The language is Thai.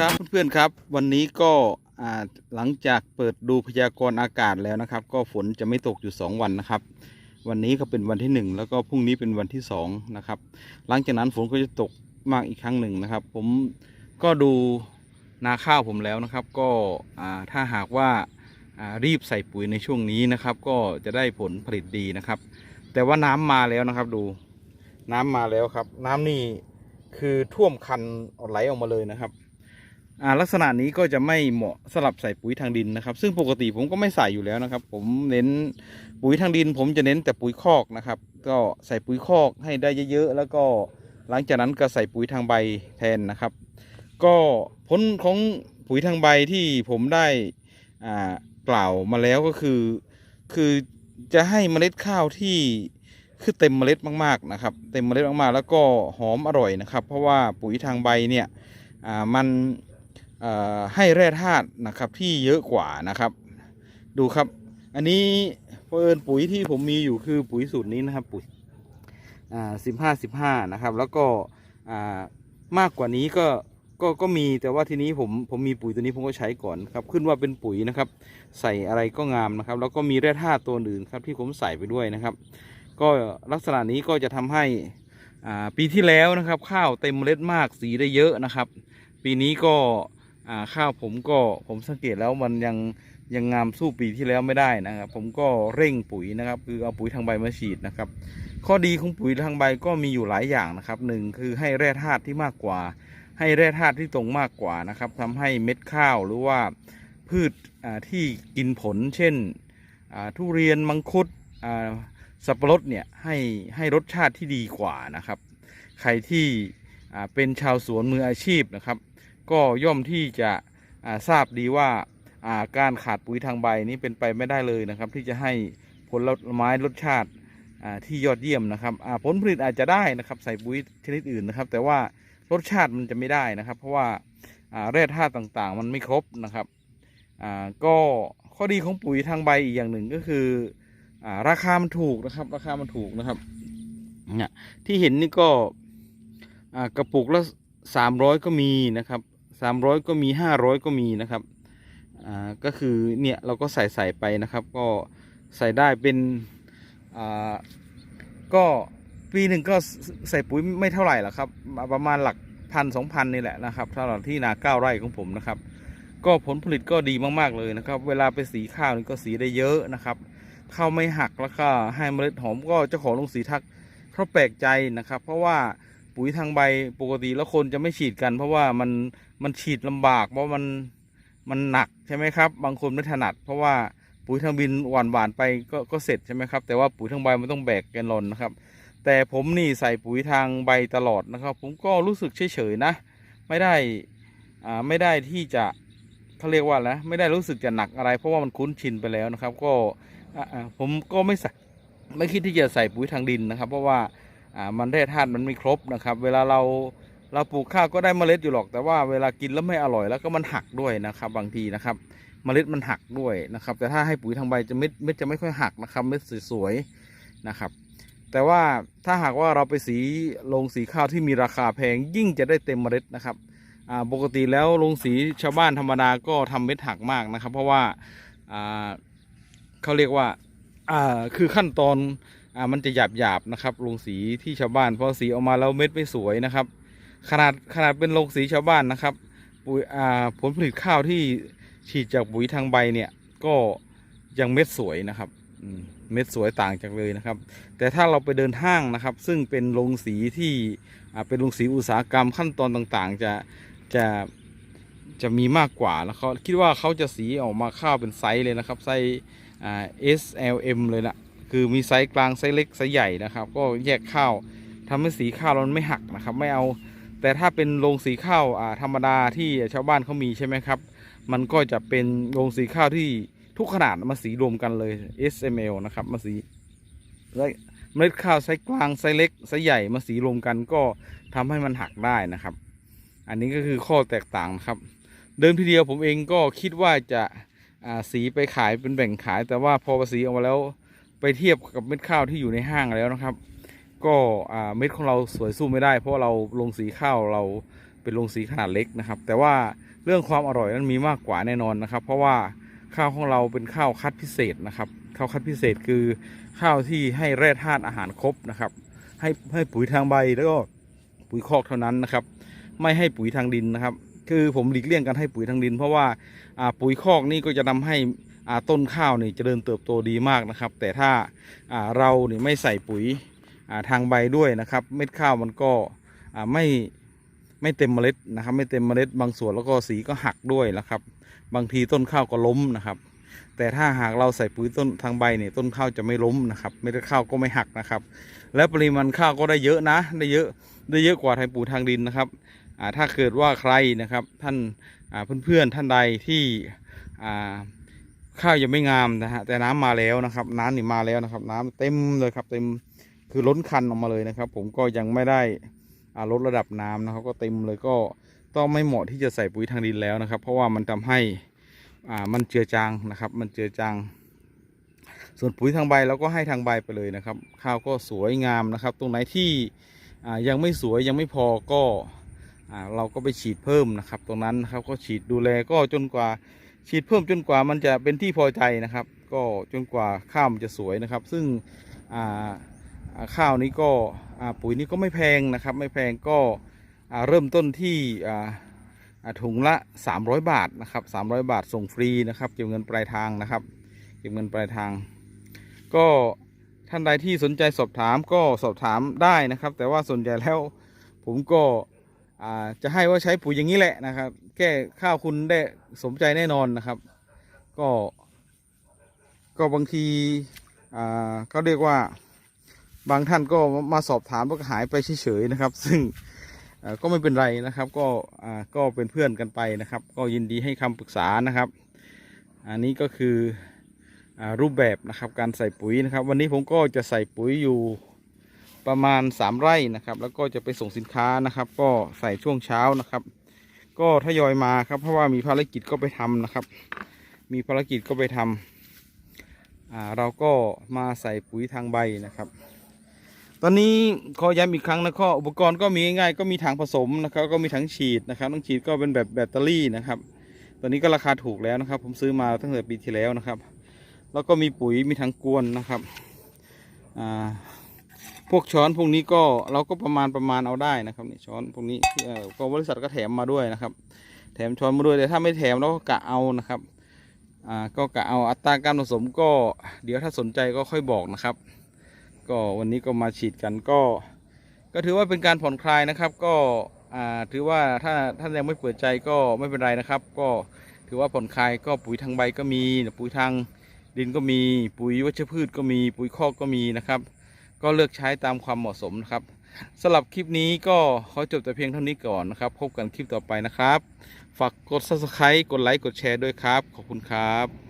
ครับเพื่อนๆครับ วันนี้ก็หลังจากเปิดดูพยากรณ์อากาศแล้วนะครับ ก็ฝนจะไม่ตกอยู่ 2 วันนะครับ วันนี้ก็เป็นวันที่ 1 แล้วก็พรุ่งนี้เป็นวันที่2นะครับหลังจากนั้นฝนก็จะตกมากอีกครั้งหนึ่งนะครับ ผมก็ดูนาข้าวผมแล้วนะครับ ก็ถ้าหากว่าอ่ารีบใส่ปุ๋ยในช่วงนี้นะครับ ก็จะได้ผลผลิตดีนะครับ แต่ว่าน้ำมาแล้วนะครับดูน้ำมาแล้วครับ น้ำนี่คือท่วมคันไหลออกมาเลยนะครับ อ่าลักษณะนี้ก็จะไม่เหมาะสำหรับใส่ปุ๋ยทางดินนะครับ ซึ่งปกติผมก็ไม่ใส่อยู่แล้วนะครับ ผมเน้นปุ๋ยทางดิน ผมจะเน้นแต่ปุ๋ยคอกนะครับ ก็ใส่ปุ๋ยคอกให้ได้เยอะๆแล้วก็หลังจากนั้นก็ใส่ปุ๋ยทางใบแทนนะครับ ก็ผลของปุ๋ยทางใบที่ผมได้อ่ากล่าวมาแล้วก็คือ คือจะให้เมล็ดข้าวที่คือเต็มเมล็ดมากๆนะครับ เต็มเมล็ดมากๆ แล้วก็หอมอร่อยนะครับ เพราะว่าปุ๋ยทางใบเนี่ยอ่ามัน ให้แร่ธาตุนะครับที่เยอะกว่านะครับ ดูครับ อันนี้เพิ่นปุ๋ยที่ผมมีอยู่คือปุ๋ยสูตรนี้นะครับ ปุ๋ยอ่าสิบห้าสิบห้านะครับ แล้วก็อ่ามากกว่านี้ก็ก็ก็มีแต่ว่าทีนี้ผมผมมีปุ๋ยตัวนี้ผมก็ใช้ก่อนครับ ขึ้นว่าเป็นปุ๋ยนะครับ ใส่อะไรก็งามนะครับ แล้วก็มีแร่ธาตุตัวอื่นครับที่ผมใส่ไปด้วยนะครับ ก็ลักษณะนี้ก็จะทำให้อ่าปีที่แล้วนะครับ ข้าวเต็มเมล็ดมากสีได้เยอะนะครับ ปีนี้ก็ ข้าวผมก็ผมสังเกตแล้วมันยังยังงามสู้ปีที่แล้วไม่ได้นะครับ ผมก็เร่งปุ๋ยนะครับ คือเอาปุ๋ยทางใบมาฉีดนะครับ ข้อดีของปุ๋ยทางใบก็มีอยู่หลายอย่างนะครับหนึ่งคือให้แร่ธาตุที่มากกว่า ให้แร่ธาตุที่ตรงมากกว่านะครับทำให้เม็ดข้าวหรือว่าพืชที่กินผล เช่นทุเรียนมังคุดสับปะรดเนี่ยให้ให้รสชาติที่ดีกว่านะครับ ใครที่เป็นชาวสวนมืออาชีพนะครับ ก็ย่อมที่จะทราบดีว่าการขาดปุ๋ยทางใบนี้เป็นไปไม่ได้เลยนะครับ ที่จะให้ผลไม้รสชาติที่ยอดเยี่ยมนะครับผลผลิตอาจจะได้นะครับ ใส่ปุ๋ยชนิดอื่นนะครับ แต่ว่ารสชาติมันจะไม่ได้นะครับ เพราะว่าแร่ธาตุต่างๆ มันไม่ครบนะครับก็ข้อดีของปุ๋ยทางใบอีกอย่างหนึ่งก็คืออราคามันถูกนะครับ ราคามันถูกนะครับเนี่ยที่เห็นนี่ก็กระปุกละสามร้อยก็มีนะครับ สามร้อยก็มีห้าร้อยก็มีนะครับอ่าก็คือเนี่ยเราก็ใส่ใส่ไปนะครับ ก็ใส่ได้เป็นอ่าก็ปีหนึ่งก็ใส่ปุ๋ยไม่เท่าไหร่หรอกครับ ประมาณหลักพันสองพันนี่แหละนะครับสำหรับที่นาเก้าไร่ของผมนะครับ ก็ผลผลิตก็ดีมากๆเลยนะครับ เวลาไปสีข้าวนี่ก็สีได้เยอะนะครับข้าวไม่หักแล้วก็ให้เมล็ดหอมก็เจ้าของลงสีทักเขาแปลกใจนะครับ เพราะว่า ปุ๋ยทางใบปกติแล้วคนจะไม่ฉีดกัน เพราะว่ามันมันฉีดลำบาก เพราะมันมันหนักใช่ไหมครับ บางคนไม่ถนัด เพราะว่าปุ๋ยทางบินหวานหวานไปก็ก็เสร็จใช่ไหมครับแต่ว่าปุ๋ยทางใบมันต้องแบกแกนลอนนะครับ แต่ผมนี่ใส่ปุ๋ยทางใบตลอดนะครับ ผมก็รู้สึกเฉยๆนะ ไม่ได้อ่าไม่ได้ที่จะเขาเรียกว่าแล้วไม่ได้รู้สึกจะหนักอะไร เพราะว่ามันคุ้นชินไปแล้วนะครับ ก็อ่าผมก็ไม่ใส่ไม่คิดที่จะใส่ปุ๋ยทางดินนะครับ เพราะว่า อ่ามันแร่ธาตุมันไม่ครบนะครับ เวลาเราเราปลูกข้าวก็ได้เมล็ดอยู่หรอก แต่ว่าเวลากินแล้วไม่อร่อยแล้วก็มันหักด้วยนะครับ บางทีนะครับ เมล็ดมันหักด้วยนะครับ แต่ถ้าให้ปุ๋ยทางใบจะเม็ดเม็ดจะไม่ค่อยหักนะครับเม็ดสวยๆนะครับ แต่ว่าถ้าหากว่าเราไปสีลงสีข้าวที่มีราคาแพงยิ่งจะได้เต็มเมล็ดนะครับอ่าปกติแล้วลงสีชาวบ้านธรรมดาก็ทำเม็ดหักมากนะครับ เพราะว่าอ่าเขาเรียกว่าอ่าคือขั้นตอน อ่ามันจะหยาบหยาบนะครับลงสีที่ชาวบ้านพอสีออกมาแล้วเม็ดไม่สวยนะครับ ขนาดขนาดเป็นลงสีชาวบ้านนะครับ ปุ๋ยอ่าผลผลิตข้าวที่ฉีดจากปุ๋ยทางใบเนี่ย ก็ยังเม็ดสวยนะครับเม็ดสวยต่างจากเลยนะครับ แต่ถ้าเราไปเดินห้างนะครับ ซึ่งเป็นโรงสีที่อ่าเป็นโรงสีอุตสาหกรรมขั้นตอนต่างๆ จะจะจะมีมากกว่าแล้วเขาคิดว่าเขาจะสีออกมาข้าวเป็นไซส์เลยนะครับไซส์อ่า S L M เลยนะ คือมีไซส์กลางไซส์เล็กไซส์ใหญ่นะครับ ก็แยกข้าวทำให้สีข้าวเราไม่หักนะครับ ไม่เอา แต่ถ้าเป็นโรงสีข้าวอ่าธรรมดาที่ชาวบ้านเขามีใช่ไหมครับ มันก็จะเป็นโรงสีข้าวที่ทุกขนาดมาสีรวมกันเลย S M L นะครับมาสีและเมล็ดข้าวไซส์กลางไซส์เล็กไซส์ใหญ่มาสีรวมกันก็ทำให้มันหักได้นะครับ อันนี้ก็คือข้อแตกต่างนะครับ เดิมทีเดียวผมเองก็คิดว่าจะอ่าสีไปขายเป็นแบ่งขาย แต่ว่าพอสีออกมาแล้ว ไปเทียบกับเม็ดข้าวที่อยู่ในห้างแล้วนะครับ ก็เม็ดของเราสวยสู้ไม่ได้ เพราะเราลงสีข้าวเราเป็นลงสีขนาดเล็กนะครับ แต่ว่าเรื่องความอร่อยนั้นมีมากกว่าแน่นอนนะครับ เพราะว่าข้าวของเราเป็นข้าวคัดพิเศษนะครับข้าวคัดพิเศษคือข้าวที่ให้แร่ธาตุอาหารครบนะครับ ให้ให้ปุ๋ยทางใบแล้วก็ปุ๋ยคอกเท่านั้นนะครับ ไม่ให้ปุ๋ยทางดินนะครับ คือผมหลีกเลี่ยงการให้ปุ๋ยทางดิน เพราะว่าปุ๋ยคอกนี่ก็จะทำให้ ต้นข้าวนี่เจริญเติบโตดีมากนะครับ แต่ถ้าเราเนี่ยไม่ใส่ปุ๋ยทางใบด้วยนะครับ เม็ดข้าวมันก็ไม่ไม่เต็มเมล็ดนะครับ ไม่เต็มเมล็ดบางส่วนแล้วก็สีก็หักด้วยนะครับ บางทีต้นข้าวก็ล้มนะครับ แต่ถ้าหากเราใส่ปุ๋ยต้นทางใบเนี่ยต้นข้าวจะไม่ล้มนะครับ เม็ดข้าวก็ไม่หักนะครับ และปริมาณข้าวก็ได้เยอะนะ ได้เยอะได้เยอะกว่าไทยปุ๋ยทางดินนะครับถ้าเกิดว่าใครนะครับท่านเพื่อนๆท่านใดที่ ข้าวยังไม่งามนะฮะแต่น้ำมาแล้วนะครับ น้ำนี่มาแล้วนะครับ น้ำเต็มเลยครับ เต็มคือล้นคันออกมาเลยนะครับ ผมก็ยังไม่ได้ลดระดับน้ำนะครับ ก็เต็มเลยก็ต้องไม่เหมาะที่จะใส่ปุ๋ยทางดินแล้วนะครับ เพราะว่ามันทำให้อ่ามันเจือจางนะครับ มันเจือจางส่วนปุ๋ยทางใบเราก็ให้ทางใบไปเลยนะครับ ข้าวก็สวยงามนะครับ ตรงไหนที่ยังไม่สวยยังไม่พอก็อเราก็ไปฉีดเพิ่มนะครับ ตรงนั้นนะครับก็ฉีดดูแลก็จนกว่า ฉีดเพิ่มจนกว่ามันจะเป็นที่พอใจนะครับ ก็จนกว่าข้าวมันจะสวยนะครับ ซึ่งข้าวนี้ก็ปุ๋ยนี้ก็ไม่แพงนะครับ ไม่แพงก็เริ่มต้นที่ถุงละ 300 บาทนะครับ300 บาทส่งฟรีนะครับเก็บเงินปลายทางนะครับเก็บเงินปลายทาง ก็ท่านใดที่สนใจสอบถามก็สอบถามได้นะครับ แต่ว่าส่วนใหญ่แล้วผมก็ จะให้ว่าใช้ปุ๋ยอย่างนี้แหละนะครับ แก้ข้าวคุณได้สมใจแน่นอนนะครับ ก็ ก็บางทีเขาเรียกว่าบางท่านก็มาสอบถามแล้วก็หายไปเฉยๆนะครับ ซึ่งก็ไม่เป็นไรนะครับ ก็ก็เป็นเพื่อนกันไปนะครับ ก็ยินดีให้คำปรึกษานะครับ อันนี้ก็คืออรูปแบบนะครับการใส่ปุ๋ยนะครับ วันนี้ผมก็จะใส่ปุ๋ยอยู่ ประมาณ 3 ไร่นะครับ แล้วก็จะไปส่งสินค้านะครับ ก็ใส่ช่วงเช้านะครับ ก็ทยอยมาครับ เพราะว่ามีภารกิจก็ไปทำนะครับ มีภารกิจก็ไปทำอ่าเราก็มาใส่ปุ๋ยทางใบนะครับ ตอนนี้ขอย้ำอีกครั้งนะข้ออุปกรณ์ก็มีง่ายๆก็มีถังผสมนะครับ ก็มีถังฉีดนะครับถังฉีดก็เป็นแบบแบตเตอรี่นะครับ ตอนนี้ก็ราคาถูกแล้วนะครับ ผมซื้อมาตั้งแต่ปีที่แล้วนะครับ แล้วก็มีปุ๋ยมีถังกวนนะครับอ่า พวกช้อนพวกนี้ก็เราก็ประมาณประมาณเอาได้นะครับนี่ช้อนพวกนี้เอ่อก็บริษัทก็แถมมาด้วยนะครับ แถมช้อนมาด้วยแต่ถ้าไม่แถมเราก็กะเอานะครับอ่าก็กะเอาอัตราการผสมก็ เดี๋ยวถ้าสนใจก็ค่อยบอกนะครับ ก็วันนี้ก็มาฉีดกันก็ ก็ถือว่าเป็นการผ่อนคลายนะครับ ก็อ่าถือว่าถ้าท่านยังไม่เปิดใจก็ไม่เป็นไรนะครับ ก็ถือว่าผ่อนคลายก็ปุ๋ยทางใบก็มีปุ๋ยทางดินก็มีปุ๋ยวัชพืชก็มีปุ๋ยคอกก็มีนะครับ ก็เลือกใช้ตามความเหมาะสมนะครับสำหรับคลิปนี้ก็ขอจบแต่เพียงเท่านี้ก่อนนะครับ พบกันคลิปต่อไปนะครับ ฝากกด subscribe กดไลค์กดแชร์ด้วยครับ ขอบคุณครับ